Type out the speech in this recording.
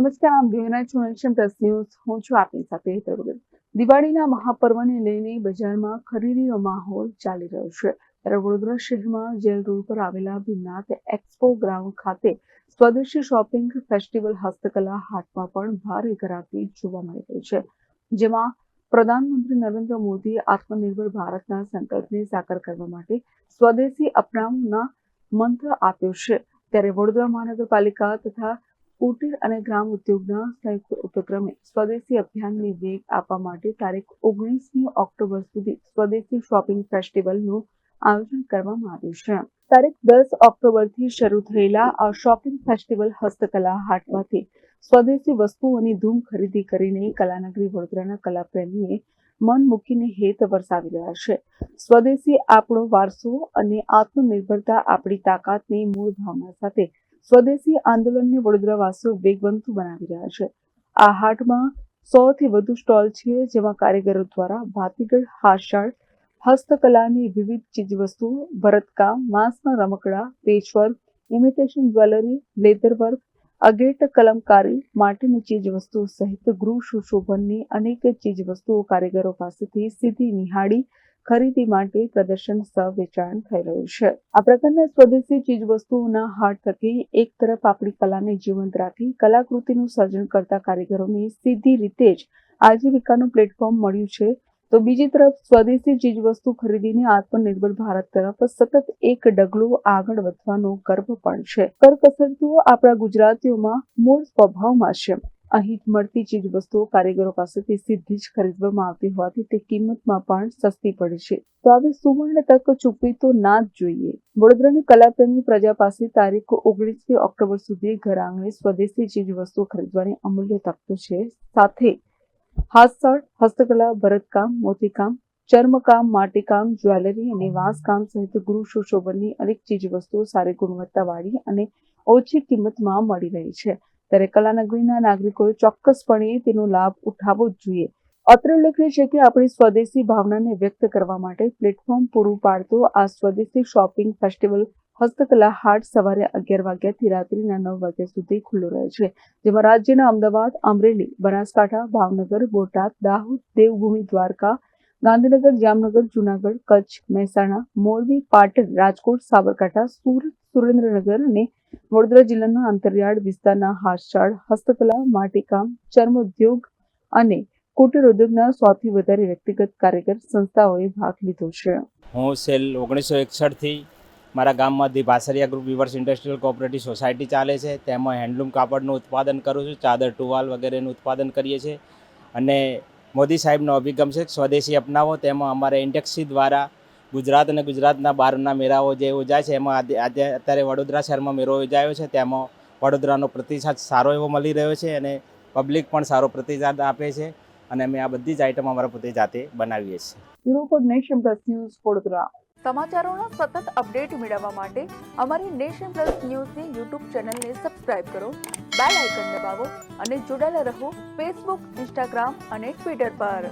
નમસ્કાર, આમ જોઈ છું એશિયન પ્લસ ન્યૂઝ, હું છું આપની સાથે હેતલ દિવાળીના મહાપર્વને લઈને બજારમાં ખરીદીનો માહોલ ચાલી રહ્યો છે. ત્યારે વડોદરા શહેરમાં જેલ રોડ પર આવેલા ભીમનાથ એક્સપો ગ્રાઉન્ડ ખાતે સ્વદેશી શોપિંગ ફેસ્ટિવલ હસ્તકલા હાટમાં પણ ભારે ગરાકી જોવા મળી રહી છે. જેમાં પ્રધાનમંત્રી નરેન્દ્ર મોદીએ આત્મનિર્ભર ભારતના સંકલ્પને સાકાર કરવા માટે સ્વદેશી અપનાવના મંત્ર આપ્યો છે. ત્યારે વડોદરા મહાનગરપાલિકા તથા કુટીર અને ગ્રામ ઉદ્યોગના સંયુક્ત ઉપક્રમે સ્વદેશી અભિયાનને વેગ આપવા માટે તારીખ ઓગણીસમી ઓક્ટોબર સુધી સ્વદેશી શોપિંગ ફેસ્ટિવલનું આયોજન કરવામાં આવ્યું છે. તારીખ દસ ઓક્ટોબરથી શરૂ થયેલા આ શોપિંગ ફેસ્ટિવલ હસ્તકલા હાટમાંથી સ્વદેશી વસ્તુઓની ધૂમ ખરીદી કરીને કલાનગરી વડોદરાના કલાપ્રેમીએ મન મૂકીને હેત વરસાવી રહ્યા છે. સ્વદેશી આપણો વારસો અને આત્મનિર્ભરતા આપણી તાકાતની મૂળ ભાવના સાથે સ્વદેશી આંદોલનને વડોદરાવાસીઓ વેગવંતુ બનાવી રહ્યા છે. આ હાટમાં સોથી વધુ સ્ટોલ છે જેમાં કારીગરો દ્વારા ભાતીગળ હાશાળ હસ્તકલાની વિવિધ ચીજવસ્તુઓ, ભરતકામ, માંસના રમકડા, patchwork, imitation jewellery leather work agate kalamkari, માટીની ચીજવસ્તુઓ સહિત ગૃહ સુશોભનની અનેક ચીજવસ્તુઓ કારીગરો પાસેથી સીધી નિહાળી ખરીદી માટે પ્રદર્શન સહ થઈ રહ્યું છે. આ પ્રકારના સ્વદેશી ચીજવસ્તુઓના હાટ થકી એક તરફ આપણી કલાને જીવંત રાખી કલાકૃતિનું સર્જન કરતા કારીગરોને સીધી રીતે જ આજીવિકાનું પ્લેટફોર્મ મળ્યું છે, તો બીજી તરફ સ્વદેશી ચીજવસ્તુ ખરીદીને આત્મનિર્ભર ભારત તરફ સતત એક ડગલું આગળ વધવાનો ગર્વ પણ છે. કરકસરતું આપણા ગુજરાતીઓમાં મૂળ સ્વભાવમાં છે. અહીં મળતી ચીજવસ્તુઓ કારીગરો પાસેથી સીધી જ ખરીદવામાં આવતી હોવાથી તે કિંમતમાં પણ સસ્તી પડે છે. તો આવી સુવર્ણ તક ચૂકવી તો ના જ જોઈએ. વડોદરાની કલાપ્રેમી પ્રજા પાસે તારીખ ઓગણીસમી ઓક્ટોબર સુધી ઘર આંગણે સ્વદેશી ચીજવસ્તુઓ ખરીદવાની અમૂલ્ય તક છે. સાથે હાથસળ, હસ્તકલા, ભરતકામ, મોતીકામ, ચર્મકામ, માટીકામ, જ્વેલરી અને વાંસકામ સહિત ગૃહ સુશોભનની અનેક ચીજવસ્તુઓ સારી ગુણવત્તાવાળી અને ઓછી કિંમતમાં મળી રહી છે. ત્યારે કલાનગરીના નાગરિકોએ ચોક્કસપણે તેનો લાભ ઉઠાવવો જ જોઈએ. અત્રે ઉલ્લેખનીય છે કે આપણી સ્વદેશી ભાવનાને વ્યક્ત કરવા માટે પ્લેટફોર્મ પૂરું પાડતો આ સ્વદેશી શોપિંગ ફેસ્ટિવલ હસ્તકલા હાટ સવારે અગિયાર વાગ્યાથી રાત્રિના નવ વાગ્યા સુધી ખુલ્લો રહે છે. જેમાં રાજ્યના અમદાવાદ, અમરેલી, બનાસકાંઠા, ભાવનગર, બોટાદ, દાહોદ, દેવભૂમિ, દ્વારકા, ગાંધીનગર, જામનગર, જુનાગઢ, કચ્છ, મહેસાણા, મોરબી, પાટણ, રાજકોટ, સાબરકાંઠા, સુરત, સુરેન્દ્રનગર અને વડોદરા જિલ્લાના અંતરિયાળ વિસ્તારના હાથશાળ હસ્તકલા, માટીકામ ચર્મ ઉદ્યોગ અને કુટીર ઉદ્યોગના સૌથી વધારે વ્યક્તિગત કાર્યકર સંસ્થાઓએ ભાગ લીધો છે. હું સેલ ઓગણીસો એકસઠથી મારા ગામમાંથી Bhasariya group weavers industrial cooperative society ચાલે છે. તેમાં હેન્ડલૂમ કાપડનું ઉત્પાદન કરું છું, ચાદર ટુવાલ વગેરેનું ઉત્પાદન કરીએ છીએ. અને મોદી સાહેબનો અભિગમ છે, સ્વદેશી અપનાવો. તેમાં અમારે ઇન્ડેક્સી દ્વારા ગુજરાત અને ગુજરાતના બહારના મેળાઓ જે યોજાય છે એમાં આજે આજે અત્યારે વડોદરા શહેરમાં મેળો યોજાયો છે તેમાં વડોદરાનો પ્રતિસાદ સારો એવો મળી રહ્યો છે અને પબ્લિક પણ સારો પ્રતિસાદ આપે છે અને અમે આ બધી જ આઈટમ અમારા પોતે જાતે બનાવીએ છીએ. Bureau for Nation Plus News Vadodara. સમાચારોના સતત અપડેટ મેળવવા માટે અમારી નેશન પ્લસ ન્યૂઝની યુટ્યુબ ચેનલને સબસ્ક્રાઇબ કરો બેલ આઇકન દબાવો અને જોડાયેલા રહો ફેસબુક ઇન્સ્ટાગ્રામ અને ટ્વિટર પર.